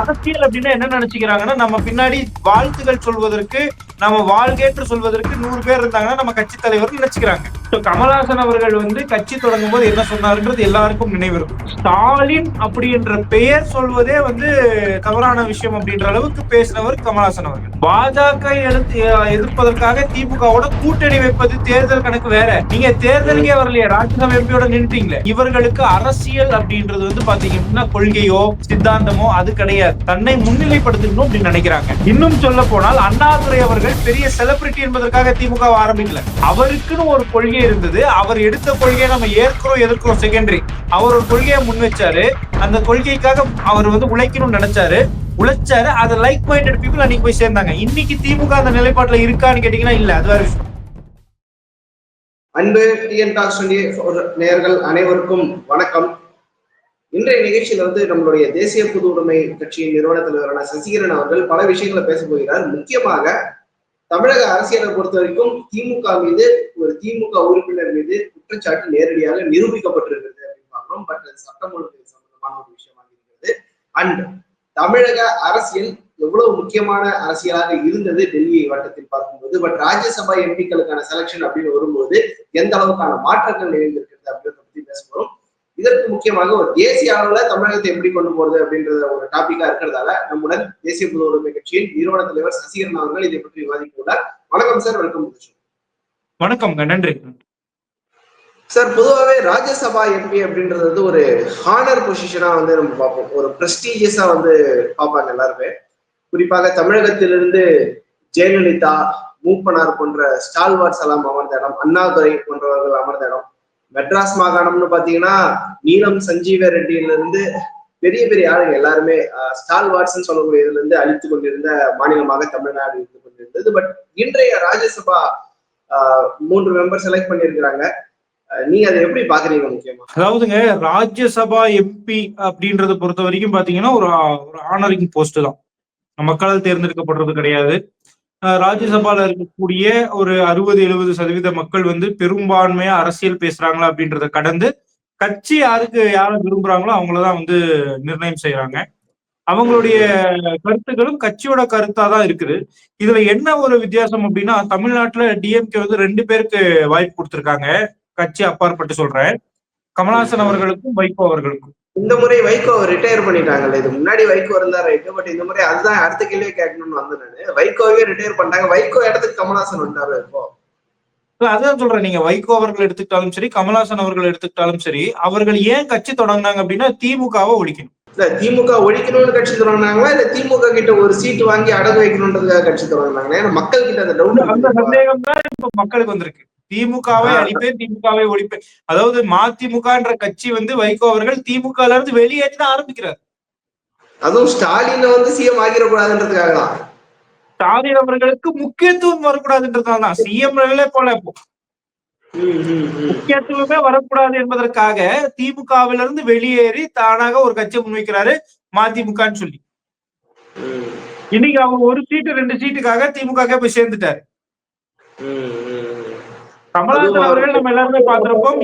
அரசியல் அப்படின்னா என்ன நினைச்சுக்கிறாங்கன்னா நம்ம பின்னாடி வாழ்த்துகள் சொல்வதற்கு நம்ம வாழ்கேற்று சொல்வதற்கு நூறு பேர் இருந்தாங்கன்னா நம்ம கட்சி தலைவர் நினைச்சுக்கிறாங்க. ஸோ கமலஹாசன் அவர்கள் வந்து கட்சி தொடங்கும் போது என்ன சொன்னாருன்றது எல்லாருக்கும் நினைவு இருக்கும் ஸ்டாலின் அப்படின்ற பெயர் சொல்வதே வந்து தவறான விஷயம் அப்படின்ற அளவுக்கு பேசினவர் கமலஹாசன் அவர்கள். பாஜக எழுத்து எதிர்ப்பதற்காக திமுகவோட கூட்டணி வைப்பது தேர்தல் கணக்கு வேற. நீங்க தேர்தலுக்கே வரலையே ராஜ்யசபா எம்பியோட நின்றுட்டீங்களே இவர்களுக்கு அரசியல் அப்படின்றது வந்து பாத்தீங்கன்னா கொள்கையோ சித்தாந்தமோ அது கிடையாது. தன்னை முன்னிலைப்படுத்தணும் அப்படின்னு நினைக்கிறாங்க. இன்னும் சொல்ல போனால் அண்ணாதுரை அவர்கள் பெரிய செலிபிரிட்டி என்பதற்காக திமுக ஆரம்பிக்கல. அவருக்குன்னு ஒரு கொள்கை இருந்தது. அவர் எடுத்த கொள்கையை நம்ம ஏற்கிறோம் எதிர்க்கிறோம் செகண்டரி அவர் ஒரு கொள்கையை முன் வச்சாரு. அந்த கொள்கைக்காக அவர் வந்து உழைக்கணும்னு நினைச்சாரு. உழைச்சாரு. அது லைக் மைண்டட் பீப்புள் அன்னைக்கு போய் சேர்ந்தாங்க. இன்னைக்கு திமுக அந்த நிலைப்பாட்டுல இருக்கான்னு கேட்டீங்கன்னா இல்ல. அது வேற விஷயம். அன்பு டிஎன் டாக்ஸ் டுவெண்டி நேயர்கள் அனைவருக்கும் வணக்கம். இன்றைய நிகழ்ச்சியில வந்து நம்மளுடைய தேசிய பொது உடைமை கட்சியின் நிறுவன தலைவரான சசிகரன் அவர்கள் பல விஷயங்களை பேச போகிறார். முக்கியமாக தமிழக அரசியலை பொறுத்த வரைக்கும் திமுக மீது ஒரு திமுக உறுப்பினர் மீது குற்றச்சாட்டு நேரடியாக நிரூபிக்கப்பட்டிருக்கிறது அப்படின்னு பார்க்கிறோம். பட் அது சட்டம் ஒழுங்கு சம்பந்தமான ஒரு விஷயமாக இருக்கிறது. அண்ட் தமிழக அரசியல் எவ்வளவு முக்கியமான அரசியலாக இருந்தது டெல்லி வட்டத்தில் பார்க்கும்போது பட் ராஜ்யசபா எம்பிக்களுக்கான செலக்ஷன் அப்படின்னு வரும்போது எந்த அளவுக்கான மாற்றங்கள் நிகழ்ந்திருக்கிறது அப்படின்றத பத்தி பேச போறோம். இதற்கு முக்கியமாக ஒரு தேசிய அளவுல தமிழகத்தை எப்படி கொண்டு போறது அப்படின்றத ஒரு டாபிக்கா இருக்கிறதால நம்முடன் தேசிய பொது உரிமை கட்சியின் நிறுவன தலைவர் சசிகரன் அவர்கள் இதை பற்றி விவாதிக்க உள்ளார். வணக்கம் சார் வெல்கம் வணக்கம்ங்க நன்றி. சார் பொதுவாகவே ராஜ்யசபா எம்பி அப்படின்றது வந்து ஒரு ஹானர் பொசிஷனா வந்து நம்ம பார்ப்போம். ஒரு பிரஸ்டீஜியஸா வந்து பார்ப்பாங்க எல்லாருமே. குறிப்பாக தமிழகத்திலிருந்து ஜெயலலிதா மூப்பனார் போன்ற ஸ்டால்வார்ட்ஸ் எல்லாம் அமர்ந்த இடம் அண்ணாதுரை போன்றவர்கள் அமர்ந்த இடம் மெட்ராஸ் மாகாணம்னு பாத்தீங்கன்னா நீலம் சஞ்சீவ ரெட்டியில இருந்து பெரிய பெரிய ஆளுங்க எல்லாருமே ஸ்டால்வார்ட்ஸ் சொல்லக்கூடிய இதுல இருந்து அழித்து கொண்டிருந்த மாநிலமாக தமிழ்நாடு இருந்து கொண்டிருந்தது. பட் இன்றைய ராஜ்யசபா மூன்று மெம்பர் செலக்ட் பண்ணியிருக்கிறாங்க. நீங்க அதை எப்படி பாக்குறீங்க முக்கியமா? அதாவதுங்க ராஜ்யசபா எம்பி அப்படின்றத பொறுத்த வரைக்கும் பாத்தீங்கன்னா ஒரு ஒரு ஆனரிங் போஸ்ட் தான். மக்களால் தேர்ந்தெடுக்கப்படுறது கிடையாது. ராஜ்யசபால இருக்கக்கூடிய ஒரு அறுபது எழுபது சதவீத மக்கள் வந்து பெரும்பான்மையா அரசியல் பேசுறாங்களா அப்படின்றத கடந்து கட்சி யாருக்கு யாரை விரும்புறாங்களோ அவங்களதான் வந்து நிர்ணயம் செய்யறாங்க அவங்களுடைய கருத்துக்களும் கட்சியோட கருத்தா தான் இருக்குது. இதுல என்ன ஒரு வித்தியாசம் அப்படின்னா தமிழ்நாட்டுல டிஎம்கே வந்து ரெண்டு பேருக்கு வாய்ப்பு கொடுத்திருக்காங்க. கட்சி அப்பாற்பட்டு சொல்றேன். கமலஹாசன் அவர்களுக்கும் வைகோ அவர்களுக்கும். இந்த முறை வைகோ ரிட்டையர் பண்ணிட்டாங்கல்ல. இது முன்னாடி வைகோ இருந்தா ரைட்டு பட் இந்த முறை அதுதான் அடுத்த கேள்வியே கேட்கணும்னு வந்தேன் நானு. வைகோவே ரிட்டையர் பண்ணிட்டாங்க. வைகோ இடத்துக்கு கமல்ஹாசன் வந்துட்டாரு இப்போ. அதான் சொல்றேன். நீங்க வைகோ அவர்கள் எடுத்துக்கிட்டாலும் சரி கமல்ஹாசன் அவர்கள் எடுத்துக்கிட்டாலும் சரி அவர்கள் ஏன் கட்சி தொடங்கினாங்க அப்படின்னா திமுகவை ஒழிக்கணும். இல்ல திமுக ஒழிக்கணும்னு கட்சி தொடங்கினாங்களா? இல்ல திமுக கிட்ட ஒரு சீட் வாங்கி அடகு வைக்கணுன்றதுக்காக கட்சி தொடங்கினாங்க ஏன்னா மக்கள் கிட்ட அந்த அந்த டவுட் சந்தேகம் தான் இப்ப மக்களுக்கு வந்திருக்கு. திமுகவை. அழிப்பேன் திமுகவை ஒழிப்பேன் அதாவது மதிமுகன்ற கட்சி வந்து வைகோ அவர்கள் திமுகல இருந்து வெளியேற்றி தான் ஆரம்பிக்கிறார். அதுவும் ஸ்டாலின் வந்து சிஎம் ஆகிடக்கூடாதுன்றதுக்காக தான் ஸ்டாலின் அவர்களுக்கு முக்கியத்துவம் வரக்கூடாதுன்றதுனால தான். சிஎம் போல. முக்கியத்துவமே வரக்கூடாது என்பதற்காக திமுகவில இருந்து வெளியேறி தானாக ஒரு கட்சியை முன்வைக்கிறாரு மதிமுகன்னு சொல்லி. இன்னைக்கு அவர் ஒரு சீட்டு ரெண்டு சீட்டுக்காக திமுக போய் சேர்ந்துட்டாரு. கமலஹாசன் அவர்கள் நம்ம எல்லாருமே பார்த்திருப்போம்.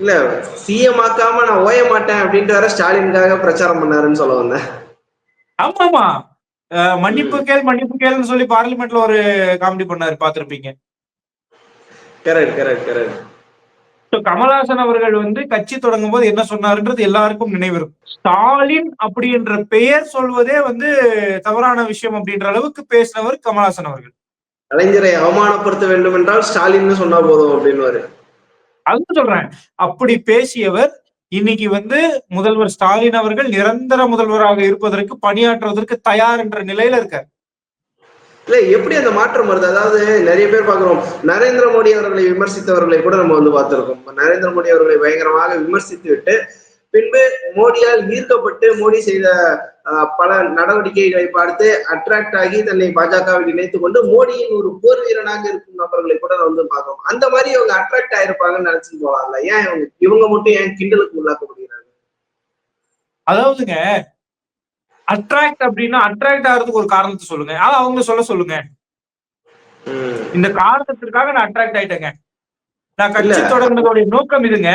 இல்ல சிஎம் ஆக்காம நான் ஓய மாட்டேன் அப்படின்ட்டு வர ஸ்டாலினுக்காக பிரச்சாரம் பண்ணாருன்னு சொல்ல வந்தேன். ஆமா ஆமா மன்னிப்பு கேள் மன்னிப்பு கேள்னு சொல்லி பார்லிமெண்ட்ல ஒரு காமெடி பண்ணாரு பார்த்திருப்பீங்க. Correct correct correct So, Kamal Haasan அவர்கள் வந்து கட்சி தொடங்கும் போது என்ன சொன்னாருன்றது எல்லாருக்கும் நினைவு இருக்கும் ஸ்டாலின் அப்படின்ற பெயர் சொல்வதே வந்து தவறான விஷயம் அப்படின்ற அளவுக்கு பேசினவர் கமலஹாசன் அவர்கள். கலைஞரை அவமானப்படுத்த வேண்டும் என்றால் ஸ்டாலின்னு சொன்னா போதும் அப்படின்னு அதுதான் சொல்றேன். அப்படி பேசியவர் இன்னைக்கு வந்து முதல்வர் ஸ்டாலின் அவர்கள் நிரந்தர முதல்வராக இருப்பதற்கு பணியாற்றுவதற்கு தயார் என்ற நிலையில இருக்கார். இல்ல எப்படி அந்த மாற்றம் வருது? அதாவது நிறைய பேர் பாக்குறோம் நரேந்திர மோடி அவர்களை விமர்சித்தவர்களை கூட நம்ம வந்து பார்த்திருக்கோம். நரேந்திர மோடி அவர்களை பயங்கரமாக விமர்சித்து விட்டு பின்பு மோடியால் ஈர்க்கப்பட்டு மோடி செய்த பல நடவடிக்கைகளை பார்த்து அட்ராக்ட் ஆகி தன்னை பாஜகவில் இணைத்துக் கொண்டு மோடியின் ஒரு போர் வீரனாக இருக்கும் நபர்களை கூட வந்து பார்க்கிறோம் அந்த மாதிரி அவங்க அட்ராக்ட் ஆயிருப்பாங்கன்னு நினைச்சுட்டு போகலாம்ல ஏன் இவங்க இவங்க மட்டும் ஏன் கிண்டலுக்கு உள்ளாக்கப்படுகிறாங்க? அதாவதுங்க அட்ராக்ட் அப்படின்னா அட்ராக்ட் ஆகிறதுக்கு ஒரு காரணத்தை சொல்லுங்க. அதை அவங்க சொல்ல சொல்லுங்க. இந்த காரணத்திற்காக நான் அட்ராக்ட் ஆயிட்டேங்க. நான் கட்சி. தொடங்கினதோடைய நோக்கம் இதுங்க.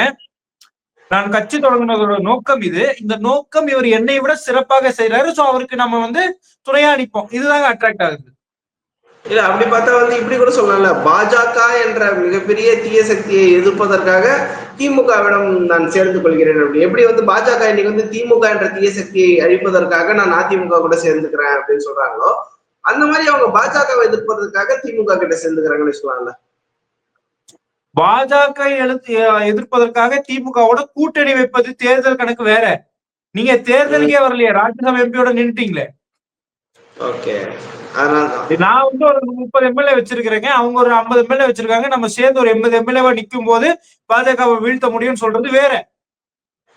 நான் கட்சி தொடங்கினதோட நோக்கம் இது. இந்த நோக்கம் இவர் என்னை விட சிறப்பாக செய்யறாரு சோ அவருக்கு நம்ம வந்து துணையா நிற்போம் இதுதாங்க அட்ராக்ட் ஆகுது. இல்ல அப்படி பார்த்தா வந்து இப்படி கூட சொல்லலாம்ல. பாஜக என்ற மிகப்பெரிய தீய சக்தியை எதிர்ப்பதற்காக திமுகவிடம் நான் சேர்ந்து கொள்கிறேன் அப்படி எப்படி வந்து பாஜக இன்னைக்கு வந்து திமுக என்ற தீய சக்தியை அழிப்பதற்காக நான் அதிமுக கூட சேர்ந்துக்கிறேன் அப்படின்னு சொல்றாங்களோ அந்த மாதிரி அவங்க பாஜகவை எதிர்ப்பதற்காக திமுக கிட்ட சேர்ந்துக்கிறாங்கன்னு சொல்லலாம்ல பாஜக எழுத்து எதிர்ப்பதற்காக திமுகவோட கூட்டணி வைப்பது தேர்தல் கணக்கு வேற. நீங்க தேர்தலுக்கே வரலையே ராஜ்யசபா எம்பியோட அதனால நான் வந்து ஒரு முப்பது எம்எல்ஏ வச்சிருக்கிறேங்க. அவங்க ஒரு ஐம்பது எம்எல்ஏ வச்சிருக்காங்க. நம்ம சேர்ந்து ஒரு எண்பது எம்எல்ஏவா நிக்கும் போது பாஜகவை வீழ்த்த முடியும்னு சொல்றது வேற.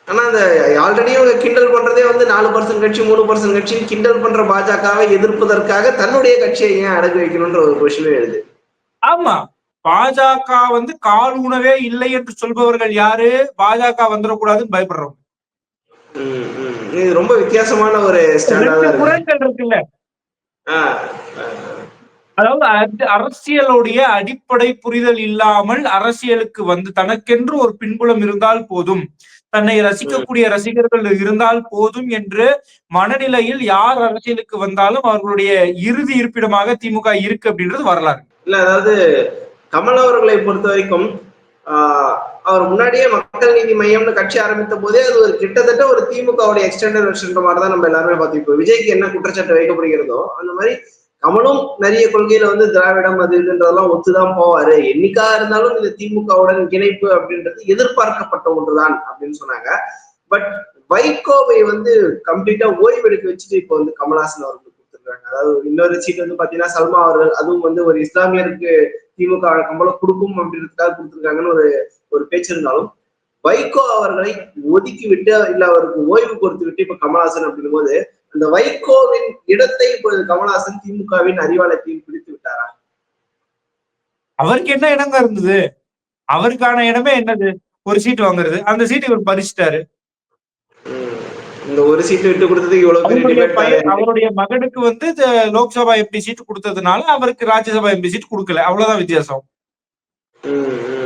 ஆனா அந்த ஆல்ரெடி அவங்க கிண்டல் பண்றதே வந்து நாலு பர்சன்ட் கட்சி மூணு பர்சன்ட் கட்சி. கிண்டல் பண்ற பாஜகவை எதிர்ப்பதற்காக தன்னுடைய கட்சியை ஏன் அடகு வைக்கணும்ன்ற ஒரு கொஸ்டின் எழுது. ஆமா. பாஜக வந்து கால் உணவே இல்லை என்று சொல்பவர்கள் யாரு? பாஜக வந்துடக்கூடாதுன்னு ம். இது ரொம்ப வித்தியாசமான ஒரு குரல்கள் இருக்குல்ல. அதாவது அது அரசியலுடைய அடிப்படை புரிதல் இல்லாமல் அரசியலுக்கு வந்து தனக்கென்று ஒரு பின்புலம் இருந்தால் போதும். தன்னை ரசிக்கக்கூடிய ரசிகர்கள் இருந்தால் போதும் என்று மனநிலையில் யார் அரசியலுக்கு வந்தாலும் அவர்களுடைய இறுதி இருப்பிடமாக திமுக இருக்கு அப்படின்றது வரலாறு. இல்ல அதாவது கமல் அவர்களை பொறுத்த வரைக்கும் அவர் முன்னாடியே மக்கள் நீதி மையம்னு கட்சி ஆரம்பித்த போதே அது ஒரு கிட்டத்தட்ட ஒரு திமுகவுடைய எக்ஸ்டெண்டட் வெர்ஷன்ற மாதிரி தான் நம்ம எல்லாருமே பார்த்தோம் இப்போ விஜய்க்கு என்ன குற்றச்சாட்டு வைக்கப்படுகிறதோ அந்த மாதிரி கமலும் நிறைய கொள்கையில வந்து திராவிடம் அது இதுன்றதெல்லாம் ஒத்துதான் போவாரு. என்னைக்கா இருந்தாலும் இந்த திமுகவுடன் இணைப்பு அப்படின்றது எதிர்பார்க்கப்பட்ட ஒன்றுதான் அப்படின்னு சொன்னாங்க. பட் வைகோவை வந்து கம்ப்ளீட்டா ஓய்வெடுக்க வச்சுட்டு இப்போ வந்து கமல்ஹாசன் அவர்களுக்கு கொடுத்துருக்காங்க. அதாவது இன்னொரு சீட் வந்து பாத்தீங்கன்னா சல்மா அவர்கள் அதுவும் வந்து ஒரு இஸ்லாமியருக்கு திமுக கம்பளம் கொடுக்கும் அப்படின்றதுக்காக கொடுத்துருக்காங்கன்னு ஒரு ஒரு பேச்சு இருந்தாலும் வைகோ அவர்களை ஒதுக்கி விட்டு இல்ல அவருக்கு ஓய்வு கொடுத்து விட்டு இப்ப கமலஹாசன் அப்படிங்கும் போது அந்த வைகோவின் இடத்தை இப்போ கமலஹாசன் திமுகவின் அறிவாலயத்தையும் பிடித்து விட்டாரா? அவருக்கு என்ன இடங்க இருந்தது? அவருக்கான இடமே என்னது? ஒரு சீட்டு வாங்குறது. அந்த சீட்டு இவர் பறிச்சிட்டாரு. இந்த ஒரு சீட்டு விட்டு கொடுத்ததுக்கு இவ்வளவு பெரிய அவருடைய மகனுக்கு வந்து லோக்சபா எம்பி சீட் கொடுத்ததுனால அவருக்கு ராஜ்யசபா எம்பி சீட் கொடுக்கல. அவ்வளவுதான் வித்தியாசம்.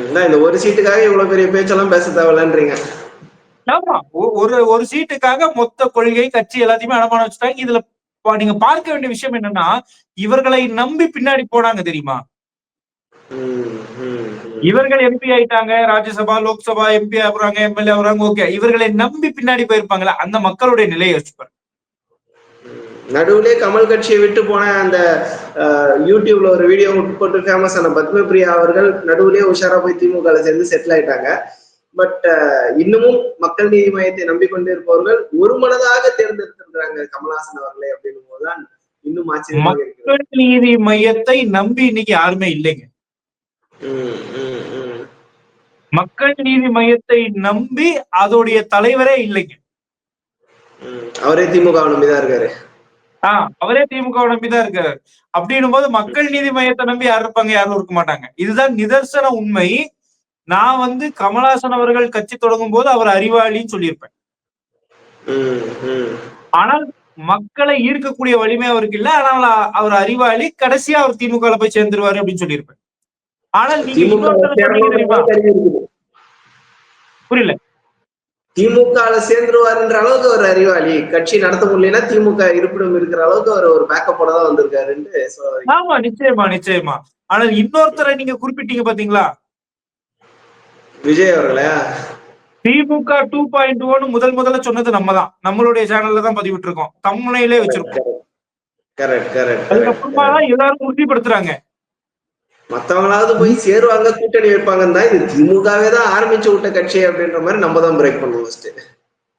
இந்த ஒரு சீட்டுக்காக இவ்வளவு பெரிய பேச்செல்லாம் பேச தேவையில்லன்றீங்க. ஆமா. ஒரு ஒரு சீட்டுக்காக மொத்த கொள்கை கட்சி எல்லாத்தையுமே அடமானம் வச்சுட்டாங்க. இதுல நீங்க பார்க்க வேண்டிய விஷயம் என்னன்னா இவர்களை நம்பி பின்னாடி போனாங்க தெரியுமா. இவர்கள் எம்பி ஆயிட்டாங்க ராஜ்யசபா லோக்சபா எம்பி ஆகுறாங்க எம்எல்ஏ ஆகுறாங்க ஓகே இவர்களை நம்பி பின்னாடி போயிருப்பாங்களா அந்த மக்களுடைய நிலையை வச்சுப்பாரு நடுவுலே கமல் கட்சியை விட்டு போன அந்த யூடியூப்ல ஒரு வீடியோ போட்டு ஃபேமஸ் ஆன பத்மபிரியா அவர்கள் நடுவுலே உஷாரா போய் திமுக சேர்ந்து செட்டில் ஆயிட்டாங்க. பட் இன்னமும் மக்கள் நீதி மையத்தை நம்பிக்கொண்டு இருப்பவர்கள் ஒரு மனதாக தேர்ந்தெடுத்திருக்கிறாங்க கமல்ஹாசன் அவர்களை அப்படின்னும் போதுதான் இன்னும் ஆச்சரியமாக இருக்கிறது. மக்கள் நீதி மையத்தை நம்பி இன்னைக்கு யாருமே இல்லைங்க. மக்கள் நீதி மையத்தை நம்பி அதோடைய தலைவரே இல்லைங்க. அவரே திமுக நம்பிதான் இருக்காரு. ஆஹ் அவரே திமுக நம்பிதான் இருக்காரு. அப்படின்னும் போது மக்கள் நீதி மையத்தை நம்பி யார் இருப்பாங்க யாரும் இருக்க மாட்டாங்க. இதுதான் நிதர்சன உண்மை. நான் வந்து கமலஹாசன் அவர்கள் கட்சி தொடங்கும் போது அவர் அறிவாளின்னு சொல்லியிருப்பேன். ஆனால் மக்களை ஈர்க்கக்கூடிய வலிமை அவருக்கு இல்ல. ஆனால் அவர் அறிவாளி. கடைசியா அவர் திமுக போய் சேர்ந்துருவாரு அப்படின்னு சொல்லியிருப்பேன். ஆனால் நீங்க. புரியல. திமுக சேர்ந்துருவாருன்ற அளவுக்கு ஒரு அறிவாளி. கட்சி நடத்த முடியலன்னா திமுக இருப்பிடம் இருக்கிற அளவுக்கு அவர் ஒரு பேக்கப்போட தான் வந்திருக்காருன்னு. ஆமா நிச்சயமா நிச்சயமா. ஆனால் இன்னொருத்தரை நீங்க குறிப்பிட்டீங்க பாத்தீங்களா? விஜய் அவர்களே? திமுக டூ பாயிண்ட் ஒன் முதல் முதல்ல சொன்னது நம்ம தான் நம்மளுடைய சேனல்ல தான் பதிவிட்டு இருக்கோம் தம்முனையிலே வச்சிருக்கோம். கரெக்ட் கரெக்ட் அதுக்கப்புறமா தான் எல்லாரும் உறுதிப்படுத்துறாங்க. மத்தவங்களாவது போய் சேருவாங்க கூட்டணி வைப்பாங்கன்னு தான் இது. திமுகவே தான் ஆரம்பிச்சு விட்ட கட்சி அப்படின்ற மாதிரி நம்ம தான் பிரேக் பண்ணுவோம் ஃபர்ஸ்ட்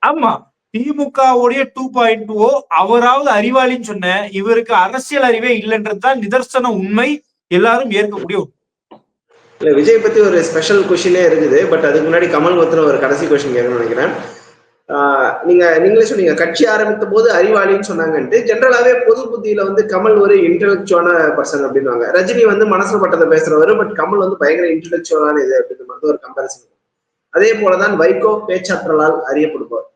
ஆமா. திமுகவுடைய டூ பாயிண்ட் ஓ அவராவது அறிவாளின்னு சொன்ன இவருக்கு அரசியல் அறிவே இல்லைன்றது தான் நிதர்சன உண்மை. எல்லாரும் ஏற்கக்கூடிய. இல்ல விஜய் பத்தி ஒரு ஸ்பெஷல் கொஸ்டினே இருக்குது. பட் அதுக்கு முன்னாடி கமல் பத்தின ஒரு கடைசி கொஸ்டின் கேட்கணும்னு நினைக்கிறேன். நீங்க நீங்களே சொன்னீங்க கட்சி ஆரம்பித்த போது அறிவாளின்னு சொன்னாங்கன்ட்டு ஜென்ரலாவே பொது புத்தியில வந்து கமல் ஒரு இன்டெலெக்சுவலான பர்சன் அப்படின்வாங்க ரஜினி வந்து மனசுல பட்டதை பேசுறவர் பட் கமல் வந்து பயங்கர இன்டெலெக்சுவலான இது அப்படின்ற மாதிரி ஒரு கம்பேரிசன் அதே போலதான் வைகோ பேச்சாற்றலால் அறியப்படுபவர்.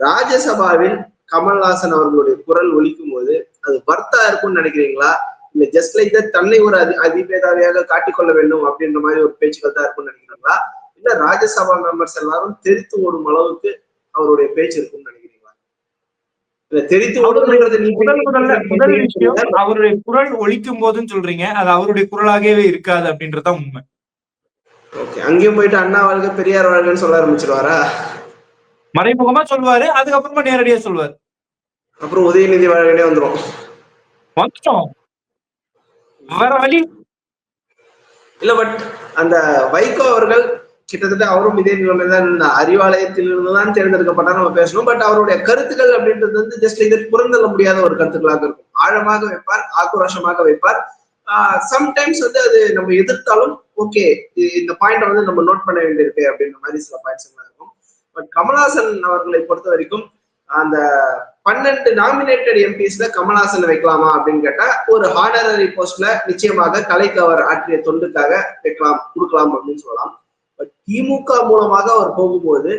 ராஜ்யசபாவில் கமல்ஹாசன் அவர்களுடைய குரல் ஒலிக்கும் போது அது வர்த்தா இருக்கும்னு நினைக்கிறீங்களா? இல்ல ஜஸ்ட் லைக் தட் தன்னை ஒரு அதி அதிபேதாவியாக காட்டிக்கொள்ள வேண்டும் அப்படின்ற மாதிரி ஒரு பேச்சுக்கள் தான் இருக்கும்னு நினைக்கிறீங்களா? இல்ல ராஜ்யசபா மெம்பர்ஸ் எல்லாரும் தெரித்து ஓடும் அளவுக்கு அவருடைய பேச்சு இருக்கும்னு நினைக்கிறீங்களா? தெரித்து முதல் விஷயம் அவருடைய குரல் ஒலிக்கும் போதுன்னு சொல்றீங்க. அது அவருடைய குரலாகவே இருக்காது அப்படின்றதுதான் உண்மை. ஓகே அங்கேயும் போயிட்டு அண்ணா வாழ்க பெரியார் வாழ்கன்னு சொல்ல ஆரம்பிச்சிருவாரா? மறைமுகமா சொல்லுவாரு அதுக்கப்புறமா நேரடியா சொல்லுவாரு அப்புறம் உதயநிதி வாழ்கனே வந்துரும். வந்துட்டோம். வேற வழி? இல்ல பட் அந்த வைகோ அவர்கள் கிட்டத்தட்ட அவரும் இதே நிலைமை தான் இருந்தார். அறிவாலயத்தில் இருந்துதான் தேர்ந்தெடுக்கப்பட்டார் நம்ம பேசணும். பட் அவருடைய கருத்துக்கள் அப்படின்றது வந்து ஜஸ்ட் இதை புறந்தள்ள முடியாத ஒரு கருத்துக்களாக இருக்கும். ஆழமாக வைப்பார் ஆக்ரோஷமாக வைப்பார். சம்டைம்ஸ் வந்து அது நம்ம எதிர்த்தாலும் ஓகே இந்த பாயிண்ட் வந்து நம்ம நோட் பண்ண வேண்டியிருக்கு அப்படின்ற மாதிரி சில பாயிண்ட்ஸ் எல்லாம் இருக்கும். பட் கமல்ஹாசன் அவர்களை பொறுத்த வரைக்கும் அந்த பன்னெண்டு நாமினேட்டட் எம்பிஸ்ல கமல்ஹாசன் வைக்கலாமா அப்படின்னு கேட்டா ஒரு ஹானரரி போஸ்ட்ல நிச்சயமாக கலைக்கு அவர் ஆற்றிய தொண்டுக்காக வைக்கலாம் கொடுக்கலாம் அப்படின்னு சொல்லலாம். திமுக மூலமாக அவர் போகும்போது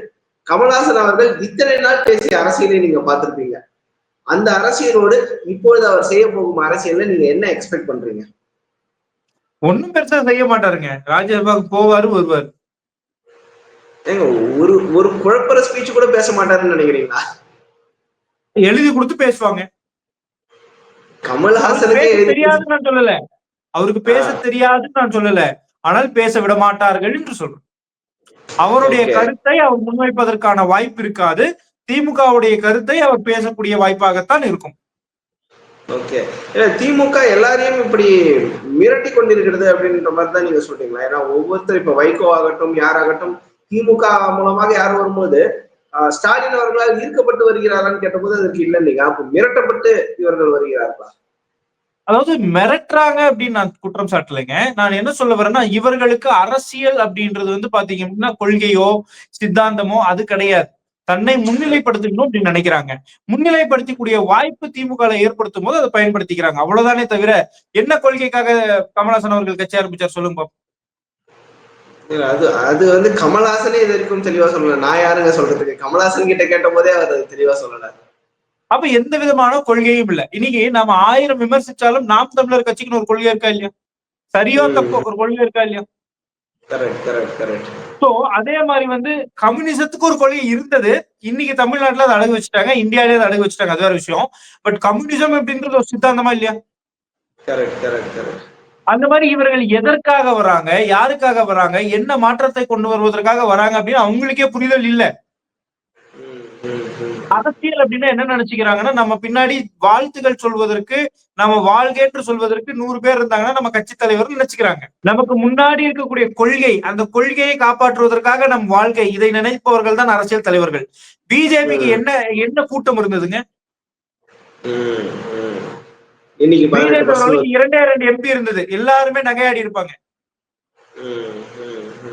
கமல்ஹாசன் அவர்கள் இத்தனை நாள் பேசிய அரசியலை நீங்க பார்த்திருப்பீங்க. அந்த அரசியலோடு இப்பொழுது அவர் செய்ய போகும் அரசியல்ல நீங்க என்ன எக்ஸ்பெக்ட் பண்றீங்க? ஒண்ணும் பெருசா செய்ய மாட்டாருங்க. ராஜ்யசபாவுக்கு போவாரு வருவாரு. ஏங்க ஒரு ஒரு குழப்பற ஸ்பீச் கூட பேச மாட்டாருன்னு நினைக்கிறீங்களா? எழுதி கொடுத்து பேசுவாங்க. கமல்ஹாசனுக்கே தெரியாதுன்னு நான் சொல்லல. அவருக்கு பேச தெரியாதுன்னு நான் சொல்லல. ஆனால் பேச விட மாட்டார்கள் என்று சொல்றேன். அவருடைய. கருத்தை அவர் முன்வைப்பதற்கான வாய்ப்பு இருக்காது. திமுகவுடைய கருத்தை அவர் பேசக்கூடிய வாய்ப்பாகத்தான் இருக்கும். ஓகே ஏன்னா திமுக எல்லாரையும் இப்படி மிரட்டி கொண்டிருக்கிறது அப்படின்ற மாதிரி தான் நீங்க சொல்றீங்களா? ஏன்னா ஒவ்வொருத்தர் இப்ப வைகோ ஆகட்டும் யாராகட்டும் திமுக மூலமாக யார் வரும்போது ஸ்டாலின் அவர்களால் ஈர்க்கப்பட்டு வருகிறாரான்னு கேட்டபோது அதற்கு இல்லை நீங்க அப்ப மிரட்டப்பட்டு இவர்கள் வருகிறார்களா? அதாவது மிரட்டுறாங்க அப்படின்னு நான் குற்றம் சாட்டலைங்க. நான் என்ன சொல்ல வரேன்னா இவர்களுக்கு அரசியல் அப்படின்றது வந்து பாத்தீங்கன்னா கொள்கையோ சித்தாந்தமோ அது கிடையாது. தன்னை முன்னிலைப்படுத்தணும் அப்படின்னு நினைக்கிறாங்க. முன்னிலைப்படுத்தக்கூடிய வாய்ப்பு திமுக ஏற்படுத்தும் போது அதை பயன்படுத்திக்கிறாங்க. அவ்வளவுதானே தவிர என்ன கொள்கைக்காக கமலஹாசன் அவர்கள் கட்சி ஆரம்பிச்சார் சொல்லுங்க அது அது வந்து கமலாசனே இது வரைக்கும் தெளிவா சொல்லல. நான் யாருங்க சொல்றதுக்கு? கமலாசன் கிட்ட கேட்ட போதே அவர் தெளிவா சொல்லல. அப்ப எந்த விதமான கொள்கையும் இல்ல. இன்னைக்கு நாம ஆயிரம் விமர்சிச்சாலும் நாம் தமிழர் கட்சிக்குன்னு ஒரு கொள்கை இருக்கா இல்லையா? சரியோ. தப்போ ஒரு கொள்கை இருக்கா இல்லையா? Correct correct correct. சோ அதே மாதிரி வந்து கம்யூனிசத்துக்கு ஒரு கொள்கை இருந்தது. இன்னைக்கு தமிழ்நாட்டுல அதை அடகு வச்சுட்டாங்க இந்தியாவிலே அதை அடகு வச்சுட்டாங்க. அது வேற விஷயம். பட் கம்யூனிசம் அப்படின்றது ஒரு சித்தாந்தமா இல்லையா? Correct correct correct. அந்த மாதிரி இவர்கள் எதற்காக வராங்க யாருக்காக வராங்க என்ன மாற்றத்தை கொண்டு வருவதற்காக வராங்க அப்படின்னு அவங்களுக்கே புரிதல் இல்ல. அரசியல் அப்படின்னா என்ன நினைச்சுக்கிறாங்கன்னா நம்ம பின்னாடி வாழ்த்துகள் சொல்வதற்கு நம்ம வாழ்கேற்று சொல்வதற்கு நூறு பேர் இருந்தாங்கன்னா நம்ம கட்சி தலைவர் நினைச்சுக்கிறாங்க. நமக்கு முன்னாடி இருக்கக்கூடிய கொள்கை அந்த கொள்கையை காப்பாற்றுவதற்காக நம் வாழ்க்கை இதை நினைப்பவர்கள் தான் அரசியல் தலைவர்கள். பிஜேபிக்கு. என்ன என்ன கூட்டம் இருந்ததுங்க? இரண்டே ரெண்டு எம்பி இருந்தது. எல்லாருமே நகையாடி இருப்பாங்க.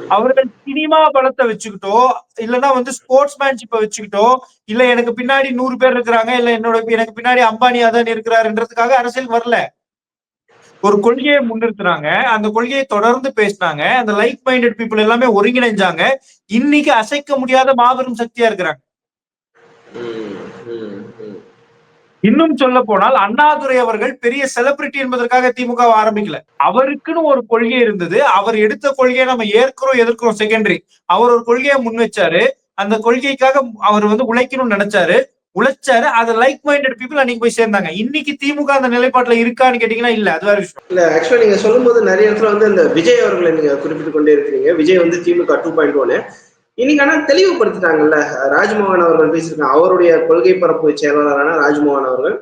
அவர்கள் சினிமா பலத்தை வச்சுக்கிட்டோ இல்லைன்னா வந்து ஸ்போர்ட்ஸ் மேன்ஷிப்பை வச்சுக்கிட்டோ இல்ல எனக்கு பின்னாடி நூறு பேர் இருக்கிறாங்க இல்ல என்னோட எனக்கு பின்னாடி அம்பானி அதான் இருக்கிறாருன்றதுக்காக அரசியல் வரல. ஒரு கொள்கையை முன்னிறுத்துனாங்க. அந்த கொள்கையை தொடர்ந்து பேசினாங்க. அந்த லைக் மைண்டட் பீப்புள் எல்லாமே ஒருங்கிணைஞ்சாங்க. இன்னைக்கு அசைக்க முடியாத மாபெரும் சக்தியா இருக்கிறாங்க. இன்னும் சொல்ல போனால் அண்ணாதுரை அவர்கள் பெரிய செலிபிரிட்டி என்பதற்காக திமுக ஆரம்பிக்கல. அவருக்குன்னு ஒரு கொள்கை இருந்தது. அவர் எடுத்த கொள்கையை நம்ம ஏற்கிறோம் எதிர்க்கிறோம் செகண்டரி அவர் ஒரு கொள்கையை முன் வச்சாரு. அந்த கொள்கைக்காக அவர் வந்து உழைக்கணும்னு நினைச்சாரு. உழைச்சாரு. அது லைக் மைண்டட் பீப்புள் அன்னைக்கு போய் சேர்ந்தாங்க. இன்னைக்கு திமுக அந்த நிலைப்பாட்டுல இருக்கான்னு கேட்டீங்கன்னா இல்ல. அது வேற விஷயம். இல்ல ஆக்சுவலா நீங்க சொல்லும்போது நிறைய இடத்துல வந்து இந்த விஜய் அவர்களை நீங்க குறிப்பிட்டு கொண்டே இருக்கிறீங்க. விஜய் வந்து திமுக டூ பாயிண்ட் ஒன்னு. இன்னைக்கு ஆனா தெளிவுபடுத்திட்டாங்கல்ல ராஜ்மோகன் அவர்கள் பேசியிருக்காங்க. அவருடைய கொள்கை பரப்பு செயலாளரான ராஜ்மோகன் அவர்கள்.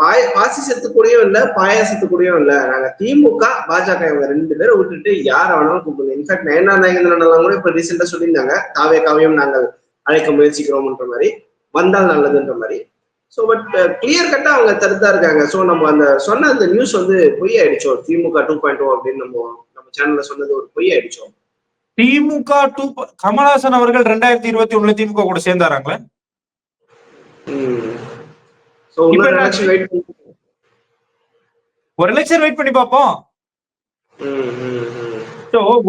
பாய பாசிசத்துக்குடையும் கூடயும் இல்ல பாயாசத்துக்குடையும் இல்ல. நாங்க திமுக பாஜக இவங்க ரெண்டு பேரை விட்டுட்டு யார வேணாலும் கூப்பிடுங்க. இன்ஃபேக்ட் நயனா நாயகந்திரன் கூட இப்ப ரீசெண்டா சொல்லியிருந்தாங்க. தாவே காவியம் நாங்கள் அழைக்க முயற்சிக்கிறோம்ன்ற மாதிரி. வந்தால் நல்லதுன்ற மாதிரி. ஸோ பட் கிளியர் கட்டா அவங்க தடுத்தா இருக்காங்க. ஸோ நம்ம அந்த சொன்ன அந்த நியூஸ் வந்து பொய் ஆயிடுச்சோம் திமுக டூ பாயிண்ட் ஓ அப்படின்னு நம்ம நம்ம சேனல்ல சொன்னது ஒரு பொய் ஆயிடுச்சோம் திமுக டூ கமலஹாசன் அவர்கள் ரெண்டாயிரத்தி இருபத்தி ஒண்ணுல திமுக கூட சேர்ந்தாராங்களே? ஒரு எலெக்ஷன் வெயிட் பண்ணி பார்ப்போம்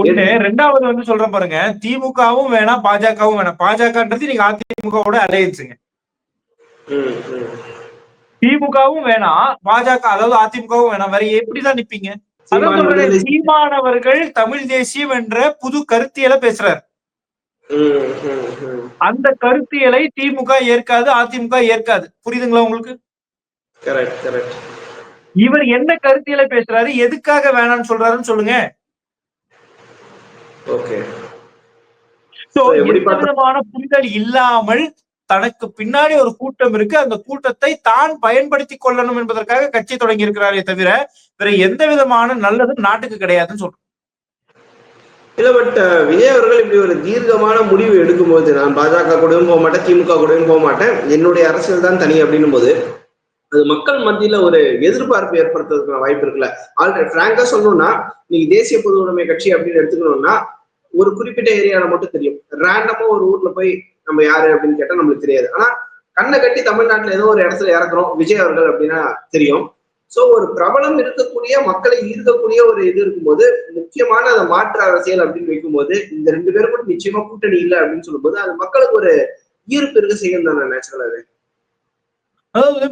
ஒண்ணு ரெண்டாவது வந்து சொல்றேன் பாருங்க. திமுகவும் வேணாம் பாஜகவும் வேணாம். பாஜகன்றது நீங்க அதிமுகவோட அலையன்ஸுங்க. திமுகவும் வேணாம் பாஜக அதாவது அதிமுகவும் வேணாம். வேற எப்படிதான் நிப்பீங்க? சீமானவர்கள் தமிழ் தேசியம் என்ற புது கருத்தியலை பேசுறாரு. அந்த கருத்தியலை திமுக ஏற்காது அதிமுக ஏற்காது. புரியுதுங்களா உங்களுக்கு? கரெக்ட் கரெக்ட் இவர் என்ன கருத்தியலை பேசுறாரு எதுக்காக வேணாம்னு சொல்றாருன்னு சொல்லுங்க. ஓகே புரிதல் இல்லாமல் தனக்கு பின்னாடி ஒரு கூட்டம் இருக்கு. அந்த கூட்டத்தை தான் பயன்படுத்தி கொள்ளணும் என்பதற்காக கட்சி தொடங்கி இருக்கிறாரே தவிர வேற எந்த விதமான நல்லதும் நாட்டுக்கு கிடையாதுன்னு சொல்றேன் இல்ல பட் விஜய் அவர்கள் இப்படி ஒரு தீர்க்கமான முடிவு எடுக்கும்போது நான் பாஜக கூடயும் போக மாட்டேன் திமுக கூடயும் போக மாட்டேன் என்னுடைய அரசியல் தான் தனி அப்படின்னும் போது அது மக்கள் மத்தியில ஒரு எதிர்பார்ப்பு ஏற்படுத்துறதுக்கான வாய்ப்பு இருக்குல்ல? ஆல்ரெடி பிராங்கா சொல்லணும்னா நீங்க தேசிய பொது உடைமை கட்சி அப்படின்னு எடுத்துக்கணும்னா ஒரு குறிப்பிட்ட ஏரியால மட்டும் தெரியும். ரேண்டமா ஒரு ஊர்ல போய் நம்ம யாரு அப்படின்னு கேட்டா நம்மளுக்கு தெரியாது. ஆனா கண்ணை கட்டி தமிழ்நாட்டுல ஏதோ ஒரு இடத்துல இறக்குறோம் விஜய் அவர்கள் அப்படின்னா தெரியும். சோ ஒரு பிரபலம் இருக்கக்கூடிய மக்களை ஈர்க்கக்கூடிய ஒரு இது இருக்கும்போது முக்கியமான அந்த மாற்று அரசியல் அப்படின்னு வைக்கும்போது இந்த ரெண்டு பேரும் மட்டும் நிச்சயமா கூட்டணி இல்லை அப்படின்னு சொல்லும்போது அது மக்களுக்கு ஒரு ஈர்ப்பு இருக்க செய்யும் தானே நேச்சுரலாவே அதாவது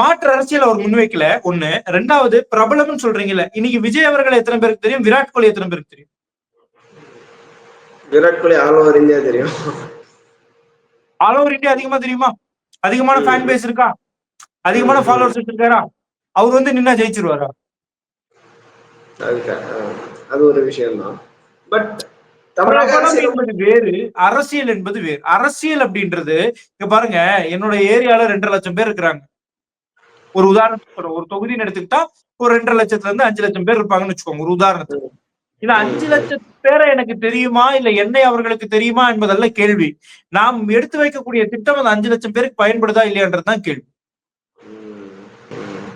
மாற்று அரசியல் அவர் முன்வைக்கல. ஒண்ணு. ரெண்டாவது பிரபலம்னு சொல்றீங்கல்ல இன்னைக்கு விஜய் அவர்கள் எத்தனை பேருக்கு தெரியும்? விராட் கோலி எத்தனை பேருக்கு தெரியும்? Virat Kohli all over India தெரியும். ஆல் ஓவர் இந்தியா அதிகமா தெரியுமா? அதிகமான. ஃபேன் பேஸ் இருக்கா? அதிகமான. ஃபாலோவர்ஸ் வச்சிருக்காரா அவர் வந்து நின்னா ஜெயிச்சிருவாரா. அது ஒரு விஷயம் தான் பட் வேறு அரசியல் என்பது வேறு. அரசியல் அப்படின்றது இங்க பாருங்க என்னோட ஏரியால ரெண்டரை லட்சம் பேர் இருக்கிறாங்க. ஒரு உதாரணத்துக்கு ஒரு தொகுதின்னு எடுத்துக்கிட்டா ஒரு ரெண்டரை லட்சத்துல இருந்து அஞ்சு லட்சம் பேர் இருப்பாங்கன்னு வச்சுக்கோங்க ஒரு உதாரணத்துக்கு. இந்த அஞ்சு லட்சம் பேரை எனக்கு தெரியுமா? இல்ல என்னை அவர்களுக்கு தெரியுமா என்பதல்ல கேள்வி. நாம் எடுத்து வைக்கக்கூடிய திட்டம் அந்த அஞ்சு லட்சம் பேருக்கு பயன்படுதா இல்லையான்றதுதான் கேள்வி.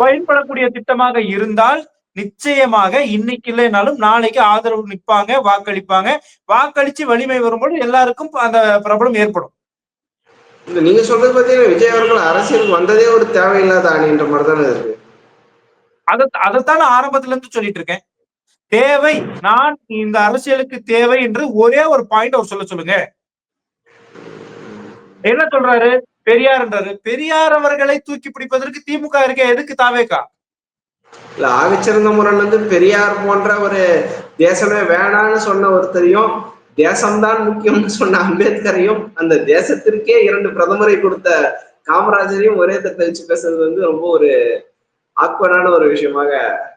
பயன்படக்கூடிய திட்டமாக இருந்தால் நிச்சயமாக இன்னைக்கு இல்லைனாலும் நாளைக்கு ஆதரவு நிற்பாங்க வாக்களிப்பாங்க. வாக்களிச்சு வலிமை வரும்போது எல்லாருக்கும் அந்த பிரபலம் ஏற்படும். நீங்க சொல்றது பாத்தீங்கன்னா விஜய் அவர்கள் அரசியலுக்கு வந்ததே ஒரு தேவையில்லாத அணின்ற மாதிரி தானே இருக்கு. அதை அதைத்தான் ஆரம்பத்துல இருந்து சொல்லிட்டு இருக்கேன். தேவை. நான் இந்த அரசியலுக்கு தேவை என்று ஒரே ஒரு பாயிண்ட் அவர் சொல்ல சொல்லுங்க. என்ன சொல்றாரு? பெரியார்ன்றாரு பெரியார் அவர்களை தூக்கி பிடிப்பதற்கு திமுக இருக்க. எதுக்கு தாவேக்கா இல்ல ஆகச்சிறந்த முரண் வந்து பெரியார் போன்ற ஒரு தேசமே வேணான்னு சொன்ன ஒருத்தரையும் தேசம்தான் முக்கியம்னு சொன்ன அம்பேத்கரையும் அந்த தேசத்திற்கே இரண்டு பிரதமரை கொடுத்த காமராஜரையும் ஒரே தட்டை வச்சு பேசுறது வந்து ரொம்ப ஒரு ஆக்வரான ஒரு விஷயமாக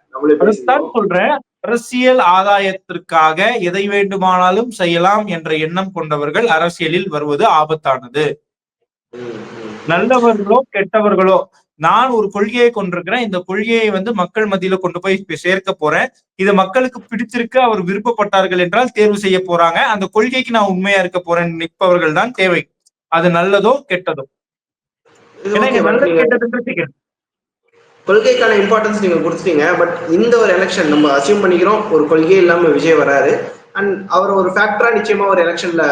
நம்மளே சொல்றேன். அரசியல் ஆதாயத்திற்காக எதை வேண்டுமானாலும் செய்யலாம் என்ற எண்ணம் கொண்டவர்கள் அரசியலில் வருவது ஆபத்தானது. நல்லவர்களோ கெட்டவர்களோ நான் ஒரு கொள்கையை கொண்டிருக்கிறேன். இந்த கொள்கையை வந்து மக்கள் மத்தியில கொண்டு போய் சேர்க்க போறேன். இது மக்களுக்கு பிடிச்சிருக்கு அவர் விருப்பப்பட்டார்கள் என்றால் தேர்வு செய்ய போறாங்க. அந்த கொள்கைக்கு நான் உண்மையா இருக்க போறேன் நிற்பவர்கள் தான் தேவை. அது நல்லதோ கெட்டதோ? நல்லது கேட்கிறேன். கொள்கைக்கான இம்பார்ட்டன்ஸ் நீங்கள் கொடுத்துட்டீங்க பட் இந்த ஒரு எலெக்ஷன் நம்ம அசியூம் பண்ணிக்கிறோம். ஒரு கொள்கை இல்லாம விஜய் வராரு. அண்ட் அவர் ஒரு ஃபேக்டரா நிச்சயமா ஒரு எலெக்ஷன்ல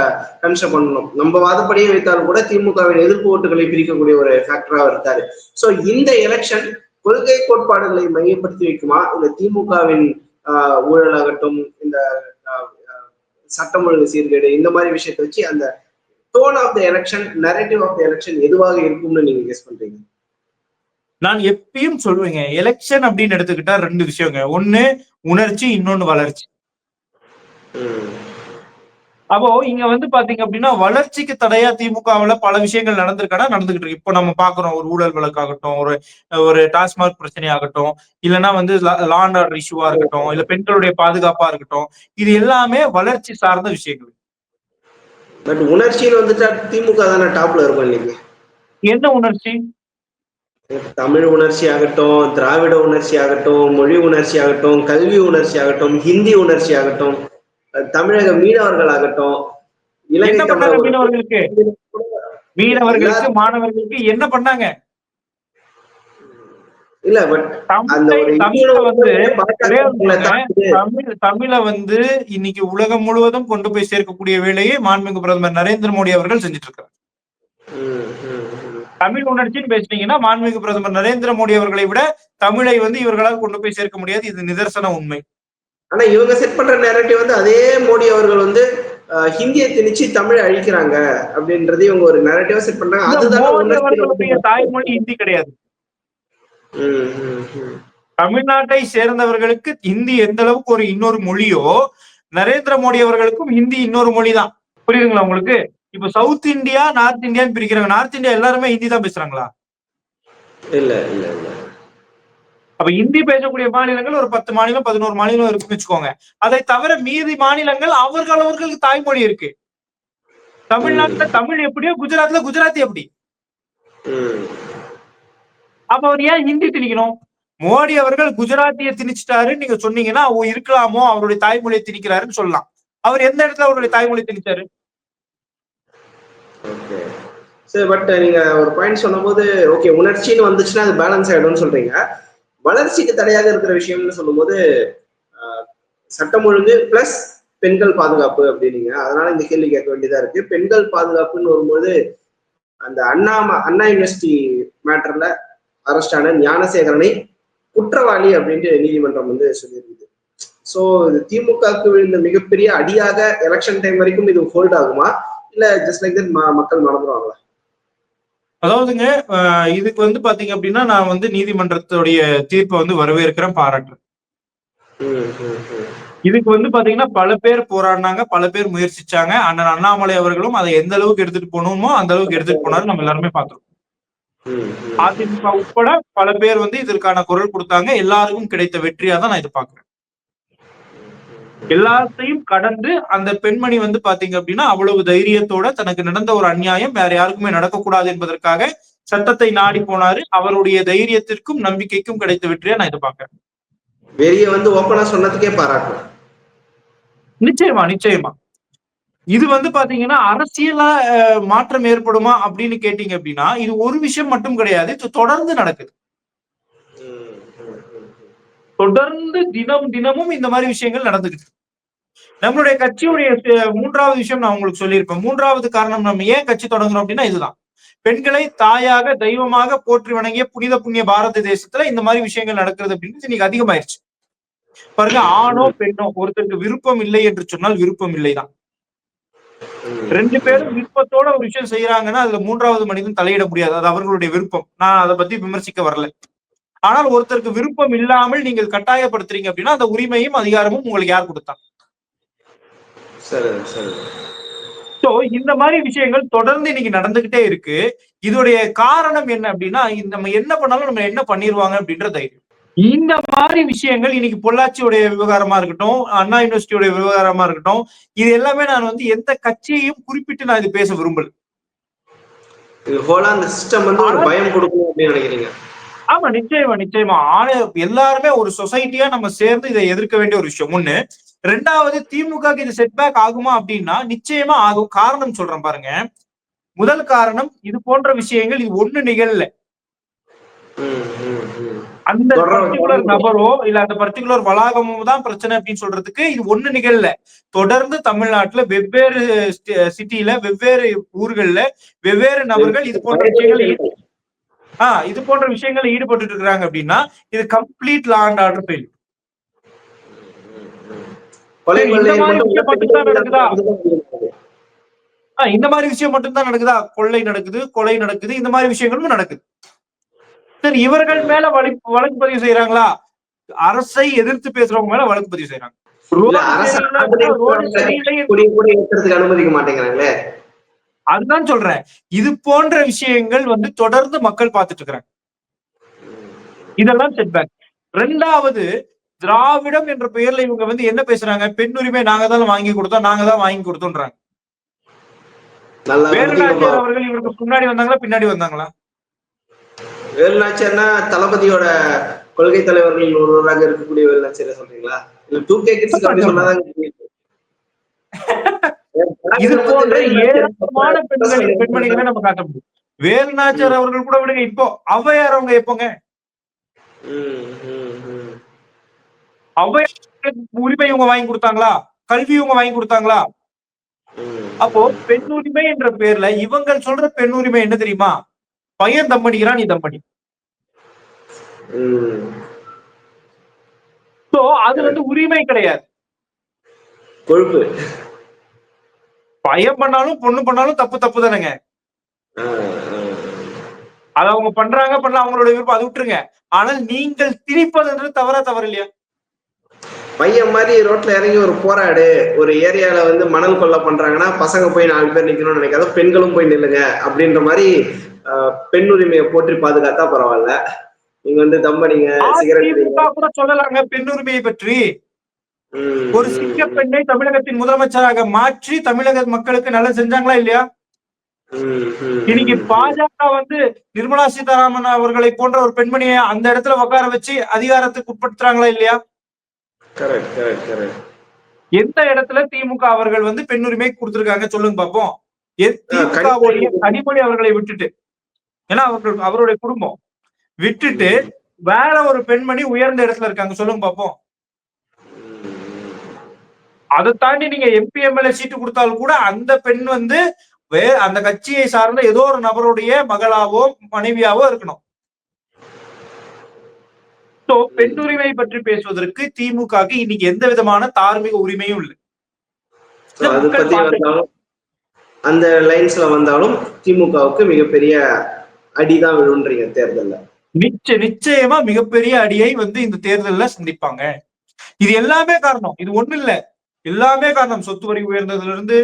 கன்சிடர் பண்ணணும். நம்ம வாதப்படியே வைத்தாலும் கூட திமுகவின் எதிர்ப்பு ஓட்டுகளை பிரிக்கக்கூடிய ஒரு ஃபேக்டரா இருக்காரு. சோ இந்த எலெக்ஷன் கொள்கை கோட்பாடுகளை மையப்படுத்தி வைக்குமா? இல்ல திமுகவின் ஆஹ், ஊழலாகட்டும் இந்த சட்டம் ஒழுங்கு சீர்கேடு இந்த மாதிரி விஷயத்தை வச்சு அந்த tone of the election narrative of the election எதுவாக இருக்கும்னு நீங்க கெஸ் பண்றீங்க? நான் எப்பயும் சொல்லுவேங்க எலெக்ஷன் அப்படின்னு எடுத்துக்கிட்டா ரெண்டு விஷயங்க. ஒண்ணு உணர்ச்சி இன்னொன்னு வளர்ச்சி. அப்போ இங்க வந்து பாத்தீங்க அப்படின்னா வளர்ச்சிக்கு தடையா திமுகவுல பல விஷயங்கள் நடந்திருக்கானா நடந்துகிட்டு இருக்கு. இப்போ நம்ம பாக்குறோம் ஒரு ஊழல் வழக்காகட்டும் ஒரு ஒரு டாஸ்மாக் பிரச்சனையாகட்டும் இல்லைன்னா வந்து லா அண்ட் ஆர்டர் இஷ்யூவா இருக்கட்டும் இல்ல பெண்களுடைய பாதுகாப்பா இருக்கட்டும் இது எல்லாமே வளர்ச்சி சார்ந்த விஷயங்கள். பட் உணர்ச்சியில் வந்துட்டா திமுக தானே டாப்ல இருக்கும் என்ன உணர்ச்சி? தமிழ் உணர்ச்சி ஆகட்டும் திராவிட உணர்ச்சி ஆகட்டும் மொழி உணர்ச்சி ஆகட்டும் கல்வி உணர்ச்சி ஆகட்டும் ஹிந்தி உணர்ச்சி ஆகட்டும் தமிழக மீனவர்கள் ஆகட்டும் இலங்கை மீனவர்களுக்கு மீனவர்களுக்கு மாணவர்களுக்கு என்ன பண்ணாங்க இல்ல பட் அந்த தமிழை ஒரு தமிழ வந்து. தமிழ் தமிழை வந்து இன்னைக்கு உலகம் முழுவதும் கொண்டு போய் சேர்க்கக்கூடிய வேலையை மாண்புமிகு பிரதமர் நரேந்திர மோடி அவர்கள் செஞ்சுட்டு ம். தமிழ் உணர்ச்சின்னு பேசுனீங்கன்னா மாண்புமிகு பிரதமர் நரேந்திர மோடி அவர்களை விட தமிழை வந்து இவர்களால் கொண்டு போய் சேர்க்க முடியாது. இது நிதர்சன உண்மை. ஆனா இவங்க செட் பண்ற நேரட்டிவ் வந்து அதே மோடி அவர்கள் வந்து ஹிந்தியை திணிச்சு தமிழை அழிக்கிறாங்க அப்படின்றது இவங்க ஒரு நேரட்டிவா செட் பண்றாங்க. அதுதான் தாய்மொழி ஹிந்தி கிடையாது. தமிழ்நாட்டை சேர்ந்தவர்களுக்கு ஹிந்தி எந்த அளவுக்கு ஒரு இன்னொரு மொழியோ நரேந்திர மோடி அவர்களுக்கும் ஹிந்தி இன்னொரு மொழி தான் புரியுதுங்களா உங்களுக்கு? இப்ப சவுத் இந்தியா நார்த் இந்தியான்னு பிரிக்கிறாங்க. நார்த் இந்தியா எல்லாருமே ஹிந்தி தான் பேசுறாங்களா? இல்ல இல்ல இல்ல. அப்ப ஹிந்தி பேசக்கூடிய மாநிலங்கள் ஒரு பத்து மாநிலம் பதினோரு மாநிலம் இருக்குன்னு வச்சுக்கோங்க. அதை தவிர மீதி மாநிலங்கள் அவர்கள் அவர்களுக்கு தாய்மொழி இருக்கு. தமிழ்நாட்டுல தமிழ் எப்படியோ குஜராத்ல குஜராத்தி எப்படி. அப்ப அவர் ஏன் ஹிந்தி திணிக்கணும்? மோடி அவர்கள் குஜராத்திய திணிச்சிட்டாரு நீங்க சொன்னீங்கன்னா இருக்கலாமோ அவருடைய தாய்மொழியை திணிக்கிறாருன்னு சொல்லலாம். அவர் எந்த இடத்துல அவருடைய தாய்மொழி திணிச்சாரு? ஓகே சரி பட் நீங்க ஒரு பாயிண்ட் சொன்னபோது ஓகே உணர்ச்சின்னு வந்துச்சுன்னா அது பேலன்ஸ் ஆயிடும்னு சொல்றீங்க. வளர்ச்சிக்கு தடையாக இருக்கிற விஷயம்னு சொல்லும்போது சட்டம் ஒழுங்கு பிளஸ் பெண்கள் பாதுகாப்பு அப்படின்னீங்க. அதனால இந்த கேள்வி கேட்க வேண்டியதா இருக்கு. பெண்கள் பாதுகாப்புன்னு வரும்போது அந்த அண்ணா ம- அண்ணா யூனிவர்சிட்டி மேட்டர்ல அரெஸ்ட் ஆன ஞானசேகரனை குற்றவாளி அப்படின்ட்டு நீதிமன்றம் வந்து சொல்லியிருக்குது. ஸோ இது திமுகவுக்கு விழுந்த மிகப்பெரிய அடியாக எலெக்ஷன் டைம் வரைக்கும் இது ஹோல்ட் ஆகுமா? இல்ல ஜஸ்ட் லைக் தட் மக்கள் மறந்துடுவாங்களா அதாவதுங்க இதுக்கு வந்து பாத்தீங்க அப்படின்னா நான் வந்து நீதிமன்றத்துடைய தீர்ப்பை வந்து வரவேற்கிறேன் பாராட்டுறேன். இதுக்கு வந்து பாத்தீங்கன்னா பல பேர் போராடினாங்க பல பேர் முயற்சிச்சாங்க. அண்ணன் அண்ணாமலை அவர்களும் அதை எந்த அளவுக்கு எடுத்துட்டு போகணுமோ அந்த அளவுக்கு எடுத்துட்டு போனாரு நம்ம எல்லாருமே பார்த்தோம் ம், ம். அதிமுக உட்பட பல பேர் வந்து இதற்கான குரல் கொடுத்தாங்க. எல்லாருக்கும் கிடைத்த வெற்றியா தான் நான் இதை பாக்குறேன். எல்லாத்தையும் கடந்து அந்த பெண்மணி வந்து பாத்தீங்க அப்படின்னா அவ்வளவு தைரியத்தோட தனக்கு நடந்த ஒரு அநியாயம் வேற யாருக்குமே நடக்கக்கூடாது என்பதற்காக சட்டத்தை நாடி போனாரு. அவருடைய தைரியத்திற்கும் நம்பிக்கைக்கும் கிடைத்த வெற்றியா நான் இதை பாக்குறேன் வெளிய வந்து ஓப்பனா சொன்னதுக்கே பாராட்டணும் நிச்சயமா நிச்சயமா. இது வந்து பாத்தீங்கன்னா அரசியலா மாற்றம் ஏற்படுமா அப்படின்னு கேட்டீங்க அப்படின்னா இது ஒரு விஷயம் மட்டும் கிடையாது இது தொடர்ந்து நடக்குது. தொடர்ந்து தினம் தினமும் இந்த மாதிரி விஷயங்கள் நடந்துகிட்டு. நம்மளுடைய கட்சியுடைய மூன்றாவது விஷயம் நான் உங்களுக்கு சொல்லியிருப்பேன். மூன்றாவது காரணம் நம்ம ஏன் கட்சி தொடங்குறோம் அப்படின்னா இதுதான். பெண்களை தாயாக தெய்வமாக போற்றி வணங்கிய புனித புண்ணிய பாரத தேசத்துல இந்த மாதிரி விஷயங்கள் நடக்கிறது அப்படின்னு இன்னைக்கு அதிகமாயிருச்சு. பாருங்க ஆணோ பெண்ணோ ஒருத்தருக்கு விருப்பம் இல்லை என்று சொன்னால் விருப்பம் இல்லைதான். ரெண்டு பேரும் விருப்பத்தோட ஒரு விஷயம் செய்யறாங்கன்னா அதுல மூன்றாவது மனிதன் தலையிட முடியாது. அது அவர்களுடைய விருப்பம். நான் அதை பத்தி விமர்சிக்க வரல. ஆனால் ஒருத்தருக்கு விருப்பம் இல்லாமல் நீங்கள் கட்டாயப்படுத்துறீங்க அப்படின்னா அந்த உரிமையும் அதிகாரமும் உங்களுக்கு யார் கொடுத்தா சோ இந்த மாதிரி விஷயங்கள் தொடர்ந்து இன்னைக்கு நடந்துகிட்டே இருக்கு. இதோடைய காரணம் என்ன அப்படின்னா நம்ம என்ன பண்ணாலும் நம்ம என்ன பண்ணிருவாங்க அப்படின்ற தைரியம். இந்த மாதிரி விஷயங்கள் இன்னைக்கு பொள்ளாச்சியுடைய விவகாரமா இருக்கட்டும் அண்ணா யூனிவர்சிட்டியோட விவகாரமா இருக்கட்டும் இது எல்லாமே நான் வந்து எந்த கட்சியையும் குறிப்பிட்டு நான் இது பேச விரும்பல. இது ஹோலா அந்த சிஸ்டம் வந்து ஒரு பயம் கொடுக்கணும் அப்படின்னு நினைக்கிறீங்க. ஆமா நிச்சயமா நிச்சயமா. ஆனா எல்லாருமே ஒரு சொசைட்டியா நம்ம சேர்ந்து இதை எதிர்க்க வேண்டிய ஒரு விஷயம். ஒண்ணு ரெண்டாவது திமுக இது செட்பேக் ஆகுமா அப்படின்னா நிச்சயமா ஆகும். காரணம் சொல்றேன் பாருங்க. முதல் காரணம் இது போன்ற விஷயங்கள் இது ஒண்ணு நிகழல. அந்த பர்டிகுலர் நபரோ இல்ல அந்த பர்டிகுலர் வளாகமோ தான் பிரச்சனை அப்படின்னு சொல்றதுக்கு இது ஒண்ணு நிகழல. தொடர்ந்து தமிழ்நாட்டுல வெவ்வேறு சிட்டில வெவ்வேறு ஊர்கள்ல வெவ்வேறு நபர்கள் இது போன்ற விஷயங்கள் ஆஹ் இது போன்ற விஷயங்கள்ல ஈடுபட்டு இருக்கிறாங்க அப்படின்னா இது complete law and order fail இந்த மாதிரி விஷயம் மட்டும்தான் நடக்குதா? நடக்குதா. ஆஹ் இந்த மாதிரி விஷயம் மட்டும்தான் நடக்குதா? கொள்ளை நடக்குது கொலை நடக்குது இந்த மாதிரி விஷயங்களும் நடக்குது. சரி இவர்கள் மேல வழக்கு வழக்கு பதிவு செய்யறாங்களா அரசை எதிர்த்து பேசுறவங்க மேல வழக்கு பதிவு செய்யறாங்க அனுமதிக்க மாட்டேங்கிறாங்களே. அதுதான் சொல்றேன். இது போன்ற விஷயங்கள் வந்து தொடர்ந்து மக்கள் பார்த்துட்டு இருக்கிறாங்க. இதெல்லாம் செட்பேக் ரெண்டாவது திராவிடம் என்ற பெயர்ல இவங்க வந்து என்ன பேசுறாங்க? பெண் உரிமை நாங்க தான் வாங்கி கொடுத்தோம் நாங்க தான் வாங்கி கொடுத்தோம்ன்றாங்க வேலுநாச்சியார் அவர்கள் இவருக்கு முன்னாடி வந்தாங்களா பின்னாடி வந்தாங்களா? வேலுநாச்சியர்னா தளபதியோட கொள்கை தலைவர்களில் ஒருவராக இருக்கக்கூடிய வேலுநாச்சியரை சொல்றீங்களா? இல்ல டூ கே கிட்ஸ் அப்படி சொன்னாதான் புரியுது. இது போன்ற ஏராளமான பெண்கள் பெண்மணிகளை நம்ம காட்ட முடியும். வேலுநாச்சியார் அவர்கள் கூட விடுங்க இப்போ ஔவையார் அவங்க எப்போங்க? உரிமை இவங்க வாங்கி கொடுத்தாங்களா? கல்வி இவங்க வாங்கி கொடுத்தாங்களா. அப்போ பெண் உரிமை என்ற பேர்ல இவங்க சொல்ற பெண் உரிமை என்ன தெரியுமா? பையன் தம்படிக்கிறான் நீ தம்படி. சோ அது வந்து உரிமை கிடையாது. கொழுப்பு. பையன் பண்ணாலும் பொண்ணு பண்ணாலும் தப்பு தப்பு தானேங்க. அதை அவங்க பண்றாங்க பண்ணல அவங்களோட விருப்பம் அது விட்டுருங்க. ஆனால் நீங்கள் திணிப்பது தவறா தவறு இல்லையா பையன் மாதிரி ரோட்ல இறங்கி ஒரு போராடு. ஒரு ஏரியால வந்து மணல் கொள்ள பண்றாங்கன்னா பசங்க போய் நாலு பேர் நிக்கணும்னு நினைக்காத பெண்களும் போய் நில்லுங்க. அப்படின்ற மாதிரி ஆஹ், பெண் உரிமையை போற்றி பாதுகாத்தா பரவாயில்ல. நீங்க வந்து தம்படிங்க சிகரெட் கூட சொல்லலாங்க பெண் உரிமையை பற்றி. ஒரு சிங்க பெண்ணை தமிழகத்தின் முதலமைச்சராக மாற்றி தமிழக மக்களுக்கு நல்லது செஞ்சாங்களா இல்லையா? இன்னைக்கு பாஜக வந்து நிர்மலா சீதாராமன் அவர்களை போன்ற ஒரு பெண்மணியை அந்த இடத்துல உட்கார வச்சு அதிகாரத்துக்கு உட்படுத்துறாங்களா இல்லையா? எந்த இடத்துல திமுக அவர்கள் வந்து பெண் உரிமை கொடுத்திருக்காங்க சொல்லுங்க பாப்போம். திமுகவுடைய கனிமொழி அவர்களை விட்டுட்டு. ஏன்னா அவர்கள் அவருடைய குடும்பம். விட்டுட்டு வேற ஒரு பெண்மணி உயர்ந்த இடத்துல இருக்காங்க. சொல்லுங்க பாப்போம். அதை தாண்டி நீங்க எம்பி எம்எல்ஏ சீட்டு கொடுத்தாலும் கூட அந்த பெண் வந்து வே அந்த கட்சியை சார்ந்த ஏதோ ஒரு நபருடைய மகளாவோ மனைவியாவோ இருக்கணும். சோ பெண் உரிமை பற்றி பேசுவதற்கு திமுகக்கு இன்னைக்கு எந்த விதமான தார்மீக உரிமையும் இல்லை. அந்த லைன்ஸ்ல வந்தாலும் திமுகவுக்கு மிகப்பெரிய அடிதான் விழுன்றீங்க தேர்தல்ல. நிச்சய நிச்சயமா மிகப்பெரிய அடியை வந்து இந்த தேர்தல்ல சந்திப்பாங்க. இது எல்லாமே காரணம். இது ஒண்ணு இல்ல. எல்லாமே காரணம். சொத்து வரி உயர்ந்ததுல இருந்து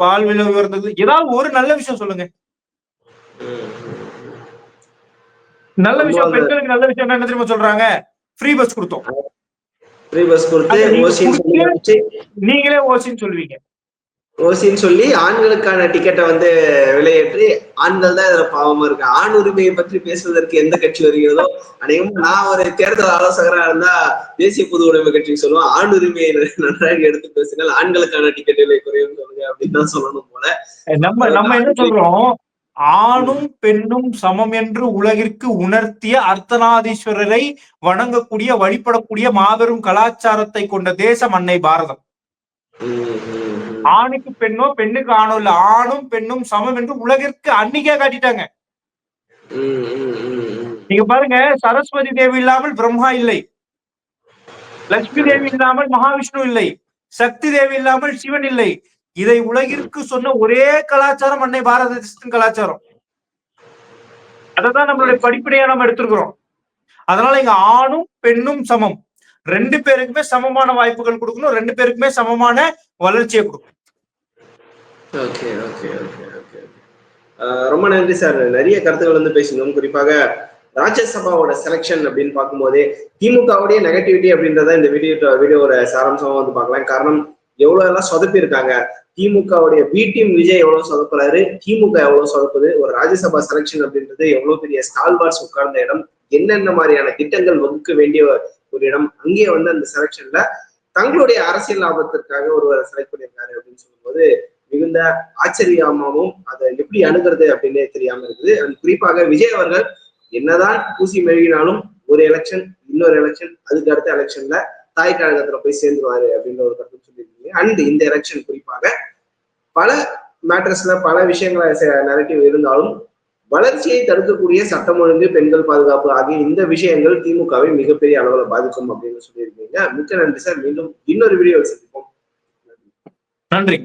பால் விலை உயர்ந்தது. ஏதாவது ஒரு நல்ல விஷயம் சொல்லுங்க. நல்ல விஷயம் பெண்களுக்கு நல்ல விஷயம் என்ன தெரியுமா சொல்றாங்க? ஃப்ரீ பஸ் கொடுத்தோம். நீங்களே ஓசின்னு சொல்லுவீங்க. ஓசின்னு சொல்லி ஆண்களுக்கான டிக்கெட்டை வந்து விலையேற்றி ஆண்கள் தான் இதுல பாவமா இருக்கு ஆண் உரிமையை பற்றி பேசுவதற்கு எந்த கட்சி வருகிறதோ அநேகமா நான் ஒரு தேர்தல் ஆலோசகரா இருந்தா தேசிய பொது உடைமை கட்சிக்கு சொல்லுவேன். ஆண் உரிமையை நன்றாக எடுத்து பேசுங்கள். ஆண்களுக்கான டிக்கெட் விலை குறையும் சொல்லுங்க அப்படின்னு தான் சொல்லணும் போல. நம்ம நம்ம என்ன சொல்றோம்? ஆணும் பெண்ணும் சமம் என்று உலகிற்கு உணர்த்திய அர்த்தநாதீஸ்வரரை வணங்கக்கூடிய வழிபடக்கூடிய மாபெரும் கலாச்சாரத்தை கொண்ட தேசம் அன்னை பாரதம். ஆணுக்கு பெண்ணோ பெண்ணுக்கு ஆணோ இல்ல ஆணும் பெண்ணும் சமம் என்று உலகிற்கு அன்னிக்கே காட்டிட்டாங்க. நீங்க பாருங்க சரஸ்வதி தேவி இல்லாமல் பிரம்மா இல்லை. லட்சுமி தேவி இல்லாமல் மகாவிஷ்ணு இல்லை. சக்தி தேவி இல்லாமல் சிவன் இல்லை. இதை உலகிற்கு சொன்ன ஒரே கலாச்சாரம் அன்னை பாரத தேசத்தின் கலாச்சாரம். அததான் நம்மளுடைய படிப்படியா நம்ம எடுத்திருக்கிறோம். அதனால இங்க ஆணும் பெண்ணும் சமம். ரெண்டு பேருக்குமே சமமான வாய்ப்புகள் கொடுக்கணும் ரெண்டு பேருக்குமே சமமான வளர்ச்சியை கொடுக்கணும். ஓகே ஓகே ஓகே ஓகே ரொம்ப நன்றி சார் நிறைய கருத்துக்கள் வந்து பேசுங்க குறிப்பாக ராஜ்யசபாவோட செலெக்ஷன் அப்படின்னு பார்க்கும்போதே திமுகவுடைய நெகட்டிவிட்டி அப்படின்றத இந்த வீடியோ வீடியோவோட சாராம்சமா வந்து பார்க்கலாம். காரணம் எவ்வளவு எல்லாம் சொதப்பி இருக்காங்க? திமுகவுடைய பி டீம் விஜய் எவ்வளவு சொதப்புறாரு? திமுக எவ்வளவு சொதப்புது? ஒரு ராஜ்யசபா செலெக்ஷன் அப்படின்றது எவ்வளவு பெரிய ஸ்டால்வார்ஸ் உட்கார்ந்த இடம்? என்னென்ன மாதிரியான திட்டங்கள் வகுக்க வேண்டிய ஒரு இடம்? அங்கே வந்து அந்த செலெக்ஷன்ல தங்களுடைய அரசியல் லாபத்திற்காக ஒருவரை செலக்ட் பண்ணியிருக்காரு அப்படின்னு சொல்லும்போது மிகுந்த ஆச்சரியமாகவும் அதை எப்படி அணுகிறது அப்படின்னே தெரியாம இருக்குது. அண்ட் குறிப்பாக விஜய் அவர்கள் என்னதான் பூசி மெழுகினாலும் ஒரு எலெக்ஷன் இன்னொரு எலெக்ஷன் அதுக்கு அடுத்த எலெக்ஷன்ல தாய் கழகத்துல போய் சேர்ந்துருவாரு அப்படின்ற ஒரு கருத்து சொல்லியிருக்கீங்க. அண்ட் இந்த எலெக்ஷன் குறிப்பாக பல மேட்டர்ஸ்ல பல விஷயங்கள நெரட்டிவ் இருந்தாலும் வளர்ச்சியை தடுக்கக்கூடிய சட்டம் ஒழுங்கு பெண்கள் பாதுகாப்பு ஆகிய இந்த விஷயங்கள் திமுகவை மிகப்பெரிய அளவுல பாதிக்கும் அப்படின்னு சொல்லியிருக்கீங்க. மிக்க நன்றி சார். மீண்டும் இன்னொரு வீடியோ சந்திப்போம். நன்றி.